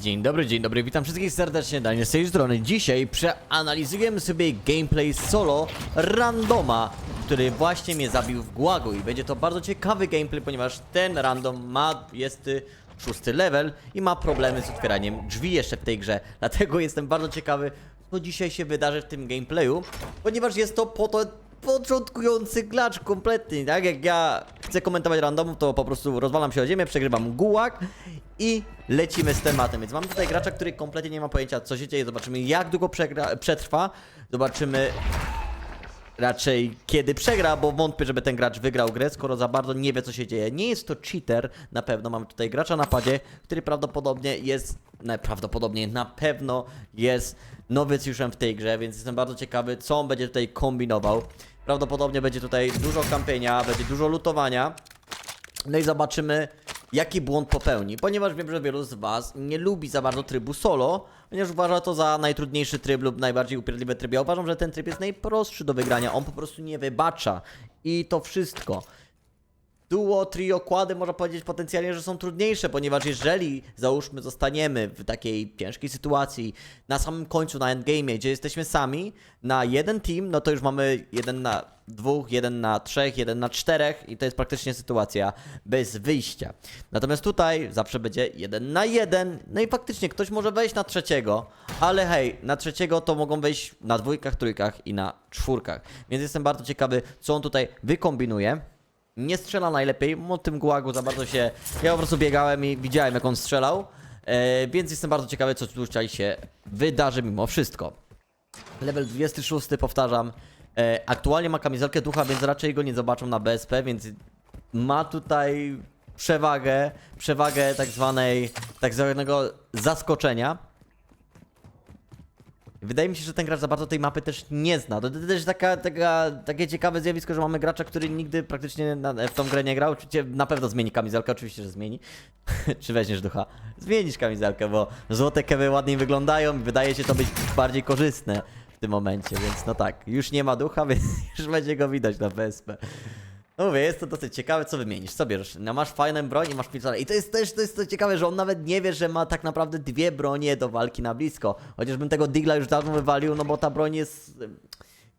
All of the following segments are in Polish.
Dzień dobry, dzień dobry, witam wszystkich serdecznie, Daniel z tej strony. Dzisiaj przeanalizujemy sobie gameplay solo randoma, który właśnie mnie zabił w Guagu i będzie to bardzo ciekawy gameplay, ponieważ ten random ma, jest y, szósty level i ma problemy z otwieraniem drzwi jeszcze w tej grze. Dlatego jestem bardzo ciekawy, co dzisiaj się wydarzy w tym gameplayu, ponieważ jest to po to początkujący glacz kompletny, tak? Jak ja chcę komentować randomów, to po prostu rozwalam się o ziemię, przegrywam gułak i lecimy z tematem. Więc mamy tutaj gracza, który kompletnie nie ma pojęcia, co się dzieje. Zobaczymy, jak długo przetrwa. Zobaczymy raczej kiedy przegra, bo wątpię, żeby ten gracz wygrał grę, skoro za bardzo nie wie, co się dzieje. Nie jest to cheater, na pewno. Mamy tutaj gracza na padzie, który prawdopodobnie jest, najprawdopodobniej na pewno jest nowicjuszem w tej grze, więc jestem bardzo ciekawy, co on będzie tutaj kombinował. Prawdopodobnie będzie tutaj dużo kampienia, będzie dużo lutowania. No i zobaczymy, jaki błąd popełni, ponieważ wiem, że wielu z Was nie lubi za bardzo trybu solo, ponieważ uważa to za najtrudniejszy tryb lub najbardziej upierdliwy tryb. Ja uważam, że ten tryb jest najprostszy do wygrania, on po prostu nie wybacza. I to wszystko. Duo, trio, kłady można powiedzieć potencjalnie, że są trudniejsze, ponieważ jeżeli załóżmy zostaniemy w takiej ciężkiej sytuacji na samym końcu na endgame, gdzie jesteśmy sami na jeden team, no to już mamy jeden na dwóch, jeden na trzech, jeden na czterech i to jest praktycznie sytuacja bez wyjścia. Natomiast tutaj zawsze będzie jeden na jeden, no i faktycznie ktoś może wejść na trzeciego, ale hej, na trzeciego to mogą wejść na dwójkach, trójkach i na czwórkach. Więc jestem bardzo ciekawy, co on tutaj wykombinuje nie strzela najlepiej, o tym gułagu za bardzo się... Ja po prostu biegałem i widziałem jak on strzelał, e, więc jestem bardzo ciekawy co tutaj się wydarzy mimo wszystko. Level 26 powtarzam, e, aktualnie ma kamizelkę ducha, więc raczej go nie zobaczą na BSP, więc ma tutaj przewagę, przewagę tak zwanej, tak zwanego zaskoczenia. Wydaje mi się, że ten gracz za bardzo tej mapy też nie zna. To też taka, taka, takie ciekawe zjawisko, że mamy gracza, który nigdy praktycznie na, w tą grę nie grał. Oczywiście na pewno zmieni kamizelkę, oczywiście, że zmieni. Czy weźmiesz ducha? Zmienisz kamizelkę, bo złote kewy ładniej wyglądają i wydaje się to być bardziej korzystne w tym momencie, więc no tak, już nie ma ducha, więc już będzie go widać na PSP. No mówię, jest to dosyć ciekawe, co wymienisz, co bierzesz? No masz fajną broń i masz pistolet. I to jest też to jest to ciekawe, że on nawet nie wie, że ma tak naprawdę dwie bronie do walki na blisko. Chociażbym tego Digla już dawno wywalił, no bo ta broń jest...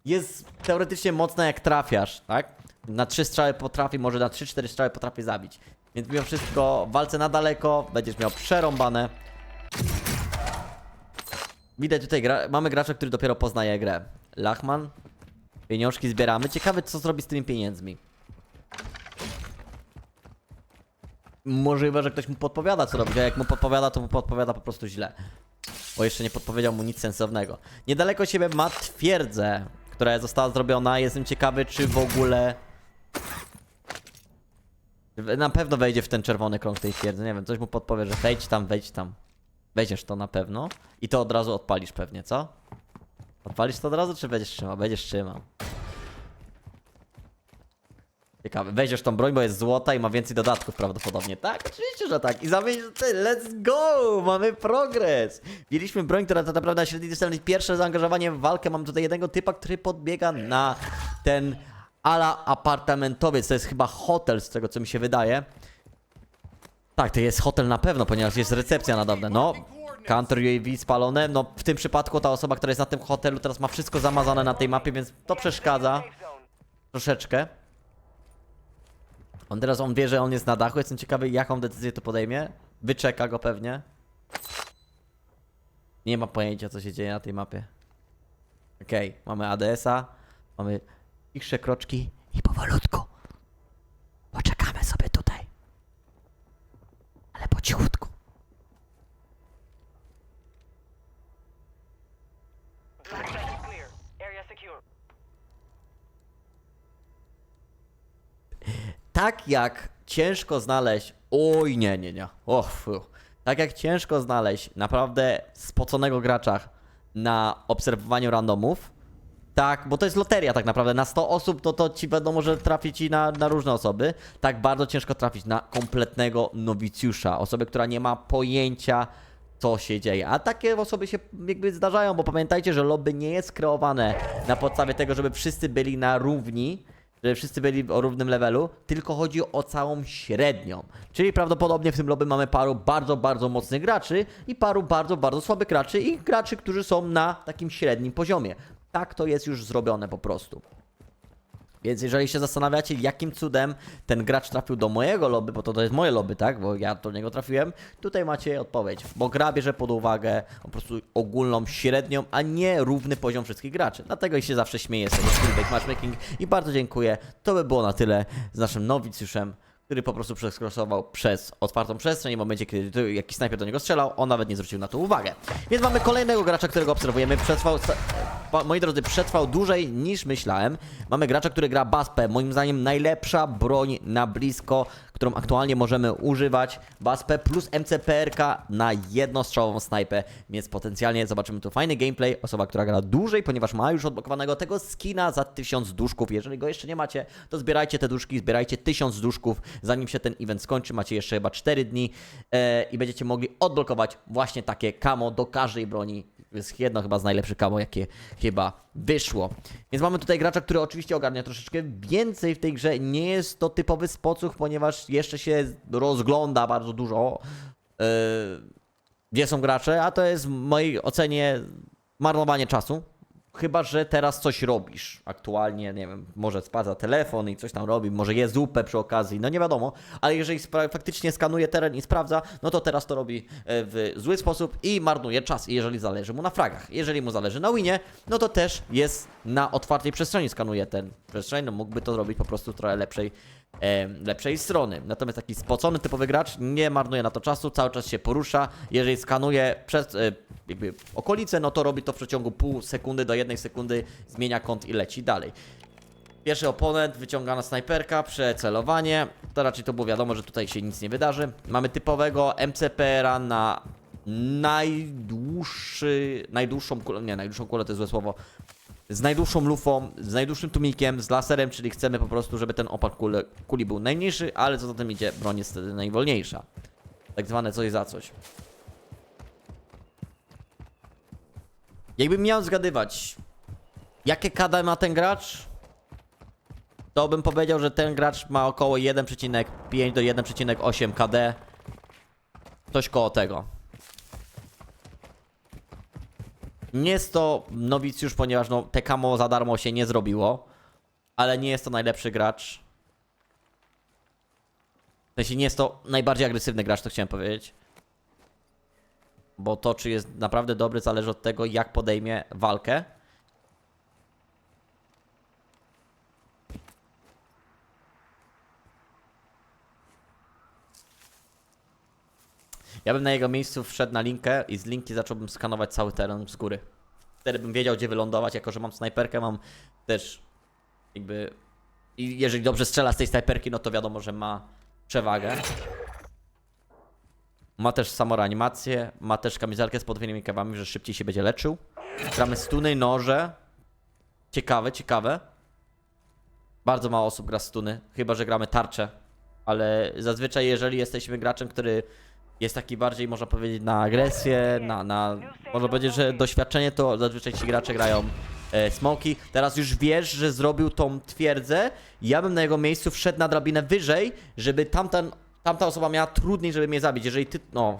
Jest teoretycznie mocna jak trafiasz, tak? Na trzy strzały potrafi, może na 3-4 strzały potrafi zabić. Więc mimo wszystko w walce na daleko będziesz miał przerąbane. Widać tutaj, gra mamy gracza, który dopiero poznaje grę. Lachman. Pieniążki zbieramy. Ciekawe, co zrobi z tymi pieniędzmi. Możliwe, że ktoś mu podpowiada, co robić, a jak mu podpowiada, to mu podpowiada po prostu źle. Bo jeszcze nie podpowiedział mu nic sensownego. Niedaleko siebie ma twierdzę, która została zrobiona. Jestem ciekawy, czy w ogóle... Na pewno wejdzie w ten czerwony krąg tej twierdzy. Nie wiem, coś mu podpowie, że wejdź tam, wejdź tam. Wejdziesz to na pewno. I to od razu odpalisz pewnie, co? Odpalisz to od razu, czy będziesz trzymał? Będziesz trzymał. Ciekawe, weźmiesz tą broń, bo jest złota i ma więcej dodatków prawdopodobnie. Tak, oczywiście, że tak. I ty, let's go! Mamy progres! Mieliśmy broń, która tak naprawdę na średniej dystancji pierwsze zaangażowanie w walkę. Mam tutaj jednego typa, który podbiega na ten ala apartamentowiec. To jest chyba hotel, z tego co mi się wydaje. Tak, to jest hotel na pewno, ponieważ jest recepcja na dawne. No, counter UAV spalone. No, w tym przypadku ta osoba, która jest na tym hotelu, teraz ma wszystko zamazane na tej mapie, więc to przeszkadza. Troszeczkę. On teraz, on wie, że on jest na dachu, jestem ciekawy jaką decyzję to podejmie. Wyczeka go pewnie. Nie ma pojęcia co się dzieje na tej mapie. Okej, mamy ADS-a, mamy cichsze kroczki i powolutku. Tak jak ciężko znaleźć. Oj, nie, nie, nie. O, fu. Tak jak ciężko znaleźć naprawdę spoconego gracza na obserwowaniu randomów. Tak, bo to jest loteria tak naprawdę. Na 100 osób to, to ci wiadomo, że trafi ci na, na różne osoby. Tak bardzo ciężko trafić na kompletnego nowicjusza. Osobę, która nie ma pojęcia, co się dzieje. A takie osoby się jakby zdarzają, bo pamiętajcie, że lobby nie jest kreowane na podstawie tego, żeby wszyscy byli na równi, żeby wszyscy byli o równym levelu, tylko chodzi o całą średnią. Czyli prawdopodobnie w tym lobby mamy paru bardzo, bardzo mocnych graczy i paru bardzo, bardzo słabych graczy i graczy, którzy są na takim średnim poziomie. Tak to jest już zrobione po prostu. Więc jeżeli się zastanawiacie, jakim cudem ten gracz trafił do mojego lobby, bo to, to jest moje lobby, tak? Bo ja do niego trafiłem, tutaj macie odpowiedź. Bo gra bierze pod uwagę po prostu ogólną średnią, a nie równy poziom wszystkich graczy. Dlatego się zawsze śmieję sobie z Feedback Matchmaking i bardzo dziękuję. To by było na tyle z naszym nowicjuszem, który po prostu przeskrosował przez otwartą przestrzeń w momencie, kiedy jakiś snajper do niego strzelał, on nawet nie zwrócił na to uwagę. Więc mamy kolejnego gracza, którego obserwujemy. Przetrwał, moi drodzy, przetrwał dłużej niż myślałem. Mamy gracza, który gra Baspę. Moim zdaniem najlepsza broń na blisko, którą aktualnie możemy używać. Baspę plus MCPRK na jednostrzałową snajpę, więc potencjalnie zobaczymy tu fajny gameplay. Osoba, która gra dłużej, ponieważ ma już odblokowanego tego skina za 1000 duszków. Jeżeli go jeszcze nie macie, to zbierajcie te duszki, zbierajcie 1000 duszków, zanim się ten event skończy. Macie jeszcze chyba 4 dni e, i będziecie mogli odblokować właśnie takie kamo do każdej broni. Jest jedno chyba z najlepszych kamo, jakie chyba wyszło. Więc mamy tutaj gracza, który oczywiście ogarnia troszeczkę więcej w tej grze. Nie jest to typowy spocuch, ponieważ jeszcze się rozgląda bardzo dużo. Yy, gdzie są gracze, a to jest w mojej ocenie marnowanie czasu. Chyba, że teraz coś robisz. Aktualnie, nie wiem, może spada telefon i coś tam robi, może je zupę przy okazji, no nie wiadomo, ale jeżeli faktycznie skanuje teren i sprawdza, no to teraz to robi e, w zły sposób i marnuje czas, jeżeli zależy mu na fragach. Jeżeli mu zależy na winie, no to też jest na otwartej przestrzeni, skanuje ten przestrzeń, no mógłby to zrobić po prostu trochę lepszej e, lepszej strony. Natomiast taki spocony typowy gracz nie marnuje na to czasu, cały czas się porusza. Jeżeli skanuje przez e, jakby okolice, no to robi to w przeciągu pół sekundy do jednej sekundy, zmienia kąt i leci dalej. Pierwszy oponent, wyciągana snajperka, przecelowanie. To raczej to było wiadomo, że tutaj się nic nie wydarzy. Mamy typowego MCPR-a na najdłuższy, najdłuższą kulę, nie, najdłuższą kulę to jest złe słowo, z najdłuższą lufą, z najdłuższym tłumikiem, z laserem, czyli chcemy po prostu, żeby ten opad kuli był najmniejszy, ale co za tym idzie, broń jest wtedy najwolniejsza. Tak zwane coś za coś. Jakbym miał zgadywać, jakie KD ma ten gracz, to bym powiedział, że ten gracz ma około 1,5 do 1,8 KD. Coś koło tego. Nie jest to nowicjusz, ponieważ no, te kamo za darmo się nie zrobiło, ale nie jest to najlepszy gracz. W sensie nie jest to najbardziej agresywny gracz, to chciałem powiedzieć. Bo to, czy jest naprawdę dobry, zależy od tego, jak podejmie walkę. Ja bym na jego miejscu wszedł na linkę i z linki zacząłbym skanować cały teren z góry. Wtedy bym wiedział, gdzie wylądować, jako że mam snajperkę, mam też jakby... I jeżeli dobrze strzela z tej snajperki, no to wiadomo, że ma przewagę. Ma też samoreanimację, ma też kamizelkę z podwójnymi kawami, że szybciej się będzie leczył. Gramy stuny, noże. Ciekawe, ciekawe. Bardzo mało osób gra stuny, chyba że gramy tarcze. Ale zazwyczaj, jeżeli jesteśmy graczem, który jest taki bardziej, można powiedzieć, na agresję, na, na można powiedzieć, że doświadczenie, to zazwyczaj ci gracze grają e, smoki. Teraz już wiesz, że zrobił tą twierdzę. Ja bym na jego miejscu wszedł na drabinę wyżej, żeby tamten, tamta osoba miała trudniej, żeby mnie zabić. Jeżeli ty. No.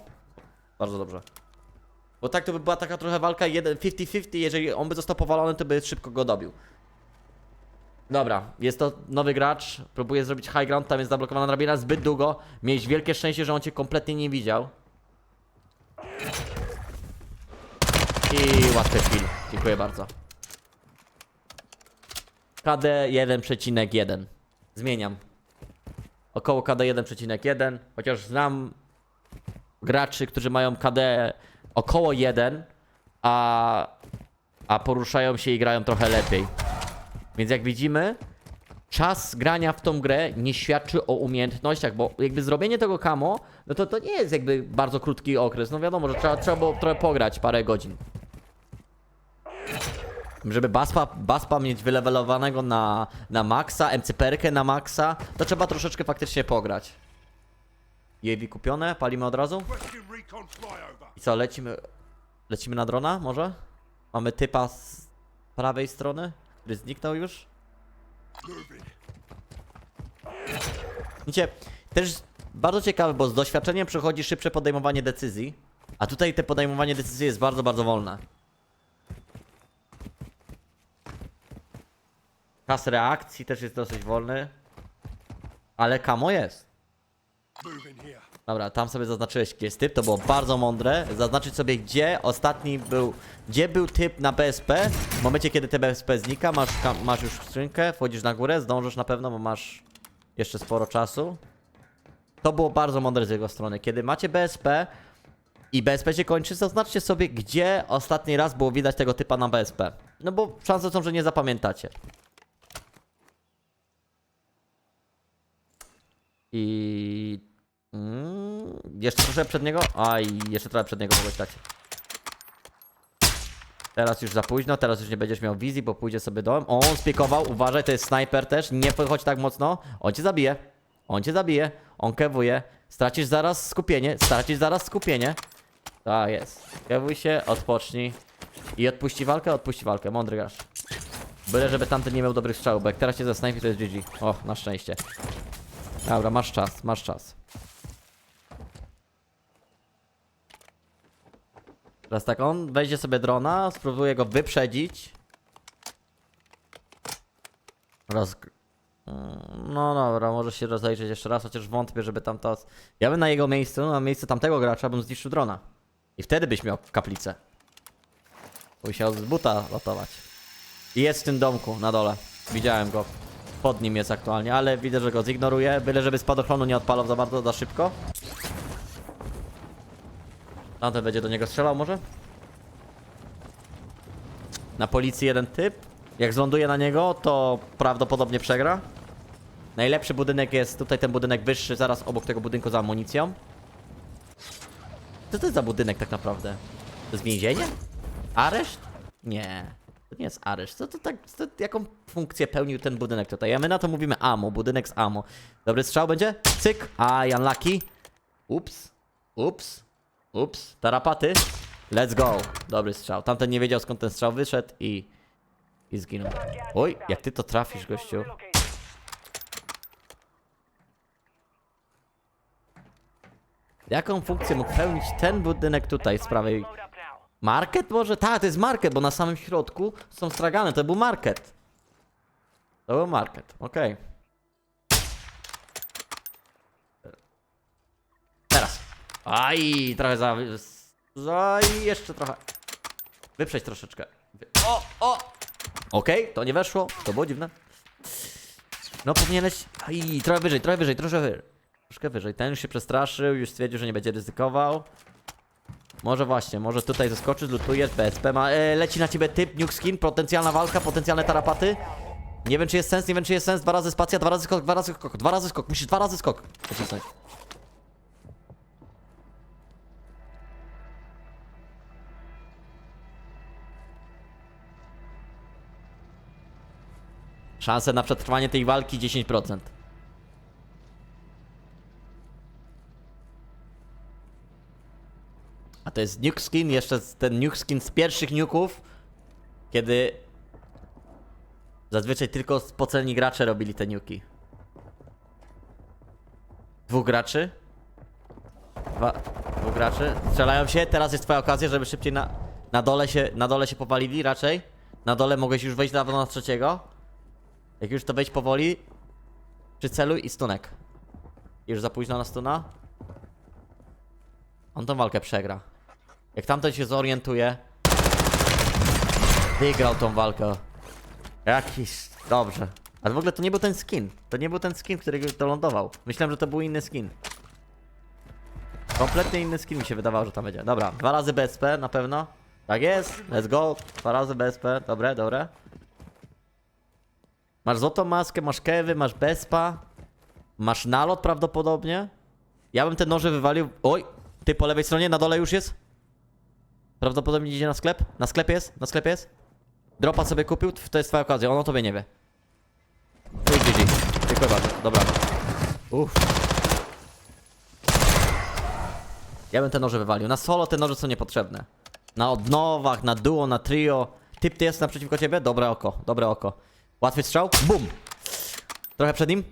Bardzo dobrze. Bo tak to by była taka trochę walka jeden- 50-50. Jeżeli on by został powalony, to by szybko go dobił. Dobra, jest to nowy gracz, próbuje zrobić high ground, tam jest zablokowana drabina zbyt długo. Miałeś wielkie szczęście, że on cię kompletnie nie widział. I łatwy kill. Dziękuję bardzo. KD 1,1. Zmieniam. Około KD 1,1, chociaż znam graczy, którzy mają KD około 1, a, a poruszają się i grają trochę lepiej. Więc jak widzimy, czas grania w tą grę nie świadczy o umiejętnościach, bo jakby zrobienie tego kamo, no to to nie jest jakby bardzo krótki okres. No wiadomo, że trzeba, trzeba było trochę pograć, parę godzin. Żeby Baspa, Baspa mieć wylewelowanego na, na maksa, MCPR-kę na maksa, to trzeba troszeczkę faktycznie pograć. UAV kupione, palimy od razu. I co, lecimy, lecimy na drona może? Mamy typa z prawej strony, który zniknął już. Moving. Wiecie, też bardzo ciekawe, bo z doświadczeniem przychodzi szybsze podejmowanie decyzji, a tutaj te podejmowanie decyzji jest bardzo, bardzo wolne. Czas reakcji też jest dosyć wolny, ale kamo jest. Dobra, tam sobie zaznaczyłeś, gdzie jest typ, to było bardzo mądre. Zaznaczyć sobie, gdzie ostatni był, gdzie był typ na BSP. W momencie, kiedy te BSP znika, masz, masz już skrzynkę, wchodzisz na górę, zdążysz na pewno, bo masz jeszcze sporo czasu. To było bardzo mądre z jego strony. Kiedy macie BSP i BSP się kończy, zaznaczcie sobie, gdzie ostatni raz było widać tego typa na BSP. No bo szanse są, że nie zapamiętacie. I... Jeszcze trochę przed niego? Aj, jeszcze trochę przed niego mogłeś dać. Teraz już za późno, teraz już nie będziesz miał wizji, bo pójdzie sobie dołem. O, on spiekował, uważaj, to jest snajper też, nie podchodź tak mocno. On cię zabije, on cię zabije, on kewuje. Stracisz zaraz skupienie, stracisz zaraz skupienie. Tak jest. Kewuj się, odpocznij. I odpuści walkę, odpuści walkę, mądry grasz. Byle, żeby tamten nie miał dobrych strzałów, bo jak teraz cię zasnajpi, to jest GG. O, na szczęście. Dobra, masz czas, masz czas. Teraz tak, on weźmie sobie drona, spróbuje go wyprzedzić. Roz... Mm, No dobra, może się rozejrzeć jeszcze raz, chociaż wątpię, żeby tam to... Ja bym na jego miejscu, na miejscu tamtego gracza, bym zniszczył drona. I wtedy byś miał kaplicę. Musiał z buta lotować. I jest w tym domku, na dole. Widziałem go. Pod nim jest aktualnie, ale widzę, że go zignoruje. Byle, żeby spadochronu nie odpalał za bardzo, za szybko. Tamten będzie do niego strzelał może? Na policji jeden typ. Jak zląduje na niego, to prawdopodobnie przegra. Najlepszy budynek jest tutaj ten budynek wyższy, zaraz obok tego budynku za amunicją. Co to jest za budynek tak naprawdę? To jest więzienie? Areszt? Nie. To nie jest areszt. Co to tak, jaką funkcję pełnił ten budynek tutaj? A my na to mówimy amo, budynek z amo. Dobry strzał będzie? Cyk. A, Unlucky. Ups. Ups. Ups. Tarapaty. Let's go. Dobry strzał. Tamten nie wiedział skąd ten strzał wyszedł i... I zginął. Oj, jak ty to trafisz, gościu. Jaką funkcję mógł pełnić ten budynek tutaj z prawej? Market może? Tak, to jest market, bo na samym środku są stragany. To był market. To był market, okej. Teraz. Aj, trochę za... za i jeszcze trochę. Wyprzeć troszeczkę. O, o! Okej, to nie weszło. To było dziwne. No powinieneś... Aj, trochę wyżej, trochę wyżej, troszkę wyżej. Troszkę wyżej. Ten już się przestraszył, już stwierdził, że nie będzie ryzykował. Może właśnie, może tutaj zeskoczyć, lutujesz, BSP ma... E, leci na ciebie typ, nuke skin, potencjalna walka, potencjalne tarapaty. Nie wiem czy jest sens, nie wiem czy jest sens, dwa razy spacja, dwa razy skok, dwa razy skok, dwa razy skok, musisz dwa razy skok. Szanse na przetrwanie tej walki 10%. A to jest nuke skin, jeszcze ten nuke skin z pierwszych nuków, kiedy zazwyczaj tylko spocelni gracze robili te nuki. Dwóch graczy. Dwa, dwóch graczy. Strzelają się, teraz jest twoja okazja, żeby szybciej na, na dole się, na dole się powalili raczej. Na dole mogłeś już wejść dawno na trzeciego. Jak już to wejść powoli, przyceluj i stunek. Już za późno na stuna. On tą walkę przegra. Jak tamten się zorientuje, wygrał tą walkę. Jakiś... Dobrze. Ale w ogóle to nie był ten skin. To nie był ten skin, który to lądował. Myślałem, że to był inny skin. Kompletnie inny skin mi się wydawało, że tam będzie. Dobra, dwa razy BSP na pewno. Tak jest, let's go. Dwa razy BSP, dobre, dobre. Masz złotą maskę, masz kewy, masz bespa. Masz nalot prawdopodobnie. Ja bym te noże wywalił. Oj, ty po lewej stronie, na dole już jest. Prawdopodobnie idzie na sklep. Na sklepie jest, na sklepie jest. Dropa sobie kupił, to jest twoja okazja, on o tobie nie wie. Oj, GG. Dziękuję bardzo, dobra. Uff. Ja bym te noże wywalił. Na solo te noże są niepotrzebne. Na odnowach, na duo, na trio. Typ ty jest naprzeciwko ciebie? Dobre oko, dobre oko. Łatwy strzał. Bum! Trochę przed nim.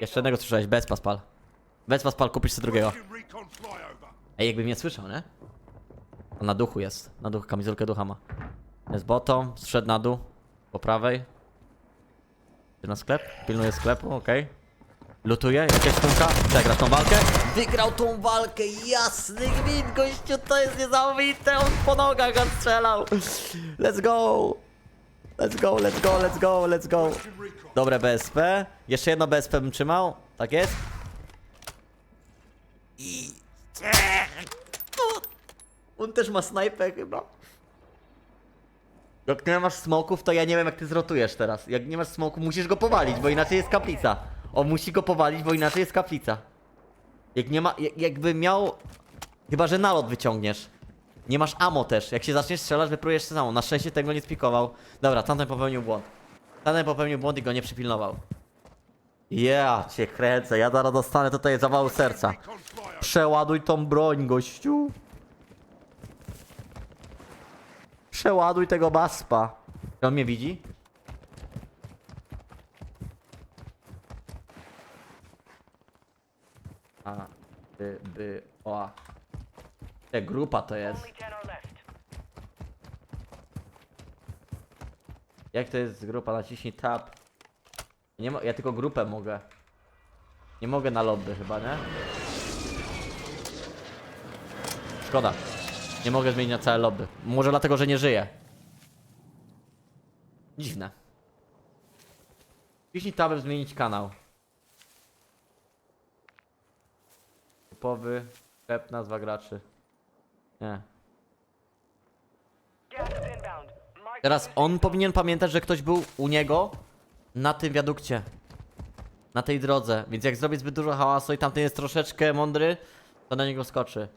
Jeszcze jednego słyszałeś. Bez paspal. Bez paspal kupisz sobie drugiego. Ej, jakby mnie słyszał, nie? On na duchu jest. Na duchu, kamizelkę ducha ma. Jest botą, zszedł na dół. Po prawej. Czy na sklep? Pilnuje sklepu, okej. Okay. Lutuje, jakaś stumka. Przegrasz tą walkę? Wygrał tą walkę, jasny gwint, gościu, to jest niesamowite, on po nogach go strzelał. Let's go. Let's go, let's go, let's go, let's go. Dobre BSP. Jeszcze jedno BSP bym trzymał. Tak jest. I... On też ma snajpę chyba. Jak nie masz smoków, to ja nie wiem jak ty zrotujesz teraz. Jak nie masz smoku, musisz go powalić, bo inaczej jest kaplica. On musi go powalić, bo inaczej jest kaplica. Jak nie ma, jak, jakby miał... Chyba, że nalot wyciągniesz. Nie masz ammo też. Jak się zaczniesz strzelać, wyprujesz samo. Na szczęście tego nie spikował. Dobra, tamten popełnił błąd. Tamten popełnił błąd i go nie przypilnował. Ja cię kręcę, ja zaraz dostanę tutaj zawału serca. Przeładuj tą broń, gościu. Przeładuj tego baspa. Czy on mnie widzi? A, by, by, o. Te grupa to jest. Only 10 are left. Jak to jest grupa? Naciśnij tab. Nie ja tylko grupę mogę. Nie mogę na lobby chyba, nie? Szkoda. Nie mogę zmienić na całe lobby. Może dlatego, że nie żyję. Dziwne. Ciśnij tabem zmienić kanał. Typowy. Sklep, nazwa graczy. Nie. Teraz on powinien pamiętać, że ktoś był u niego na tym wiadukcie. Na tej drodze. Więc jak zrobi zbyt dużo hałasu i tamten jest troszeczkę mądry, to na niego skoczy.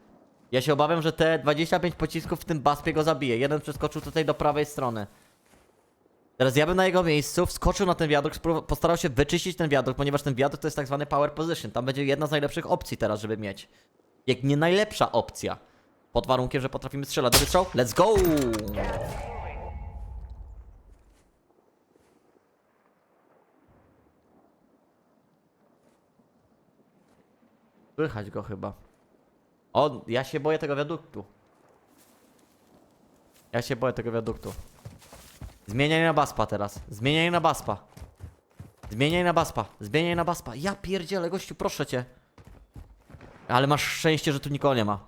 Ja się obawiam, że te 25 pocisków w tym baspie go zabije. Jeden przeskoczył tutaj do prawej strony. Teraz ja bym na jego miejscu wskoczył na ten wiadukt, postarał się wyczyścić ten wiadukt, ponieważ ten wiadukt to jest tak zwany power position. Tam będzie jedna z najlepszych opcji teraz, żeby mieć. Jak nie najlepsza opcja. Pod warunkiem, że potrafimy strzelać. Dobry strzał? Let's go! Słychać go chyba. O, ja się boję tego wiaduktu. Ja się boję tego wiaduktu. Zmieniaj na baspa teraz. Zmieniaj na baspa. Zmieniaj na baspa. Zmieniaj na baspa. Ja pierdzielę, gościu, proszę cię. Ale masz szczęście, że tu nikogo nie ma.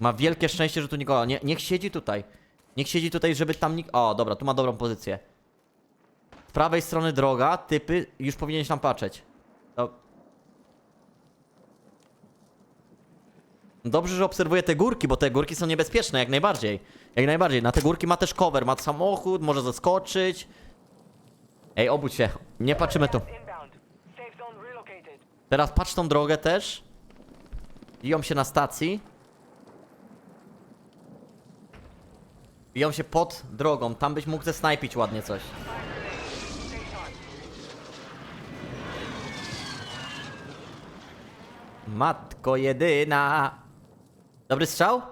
Ma wielkie szczęście, że tu nikogo nie Niech siedzi tutaj. Niech siedzi tutaj, żeby tam nikt... O, dobra, tu ma dobrą pozycję. Z prawej strony droga, typy, już powinieneś tam patrzeć. To... Dobrze, że obserwuję te górki, bo te górki są niebezpieczne, jak najbardziej. Jak najbardziej. Na te górki ma też cover, ma samochód, może zaskoczyć. Ej, obudź się. Nie patrzymy tu. Teraz patrz tą drogę też. Biją się na stacji. Biją się pod drogą. Tam byś mógł zesnajpić ładnie coś. Matko jedyna. Dobry strzał?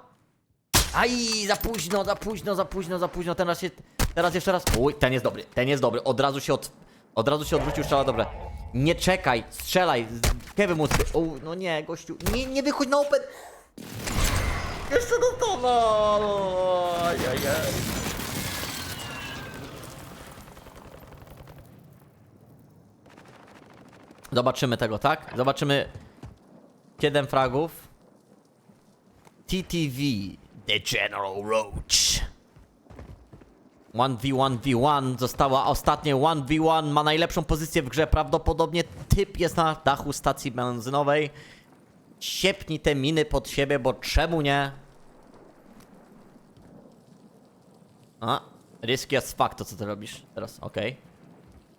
Aj, za późno, za późno, za późno, za późno. Teraz się. Teraz jeszcze raz. Uj, ten jest dobry, ten jest dobry. Od razu się od. Od razu się odwrócił strzała, dobre. Nie czekaj, strzelaj. Kevin mu O, no nie, gościu. Nie, nie wychodź na open. Jeszcze do to. Ajajaj. Zobaczymy tego, tak? Zobaczymy 7 fragów. TTV, The General Roach. 1v1v1 została ostatnie 1v1, ma najlepszą pozycję w grze, prawdopodobnie typ jest na dachu stacji benzynowej. Siepnij te miny pod siebie, bo czemu nie? A, risky as fuck to co ty robisz teraz, okej.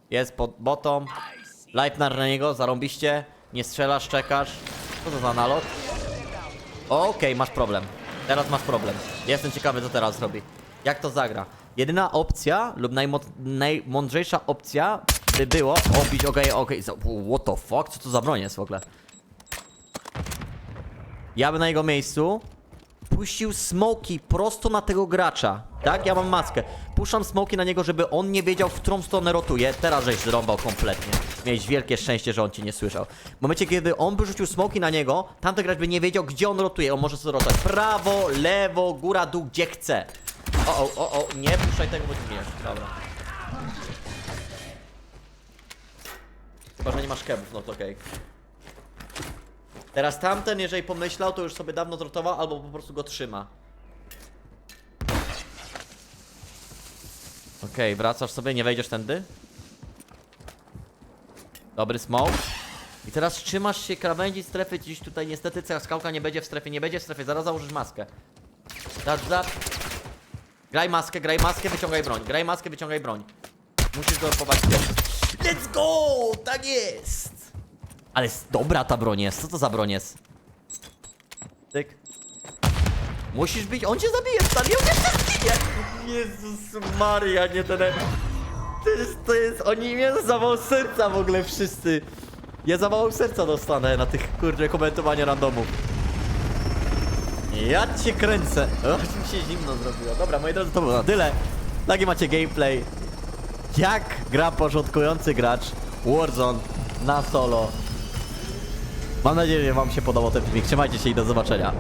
Jest pod bottom. Leitner na niego, zarąbiście. Nie strzelasz, czekasz. Co to za nalot? Okej, masz problem. Teraz masz problem. Jestem ciekawy, co teraz zrobi. Jak to zagra? Jedyna opcja lub najmądrzejsza opcja by było obić, okej, okej, za- what the fuck? Co to za broń jest w ogóle? Ja bym na jego miejscu puścił smoki prosto na tego gracza. Tak? Ja mam maskę. Puszczam smoki na niego, żeby on nie wiedział, w którą stronę rotuje. Teraz żeś zrąbał kompletnie. Miałeś wielkie szczęście, że on cię nie słyszał. W momencie, kiedy on by rzucił smoki na niego, tamten gracz by nie wiedział, gdzie on rotuje. On może sobie rotować prawo, lewo, góra, dół, gdzie chce. O, o, o, o, nie puszczaj tego, bo zginiesz. Dobra. Chyba, że nie masz kebów, no to okej. Teraz tamten, jeżeli pomyślał, to już sobie dawno zrotował, albo po prostu go trzyma. Okej, wracasz sobie, nie wejdziesz tędy. Dobry smoke. I teraz trzymasz się krawędzi strefy, gdzieś tutaj niestety skałka nie będzie w strefie, nie będzie w strefie, zaraz założysz maskę. Zap, zap. Graj maskę, graj maskę, wyciągaj broń. Graj maskę, wyciągaj broń. Musisz go. Let's go! Tak jest! Ale jest dobra ta broń jest. Co to za broń jest? Tyk. Musisz być. On cię zabije, stary, on cię zabije! Jezus Maria, nie ten. To jest, to jest. Oni mnie zawał serca w ogóle wszyscy. Ja zawału serca dostanę na tych kurde komentowania randomów. Ja cię kręcę. O, mi się zimno zrobiło. Dobra, moi drodzy, to było na tyle. Taki macie gameplay. Jak gra porządkujący gracz Warzone na solo. Mam nadzieję, że wam się podobał ten filmik. Trzymajcie się i do zobaczenia.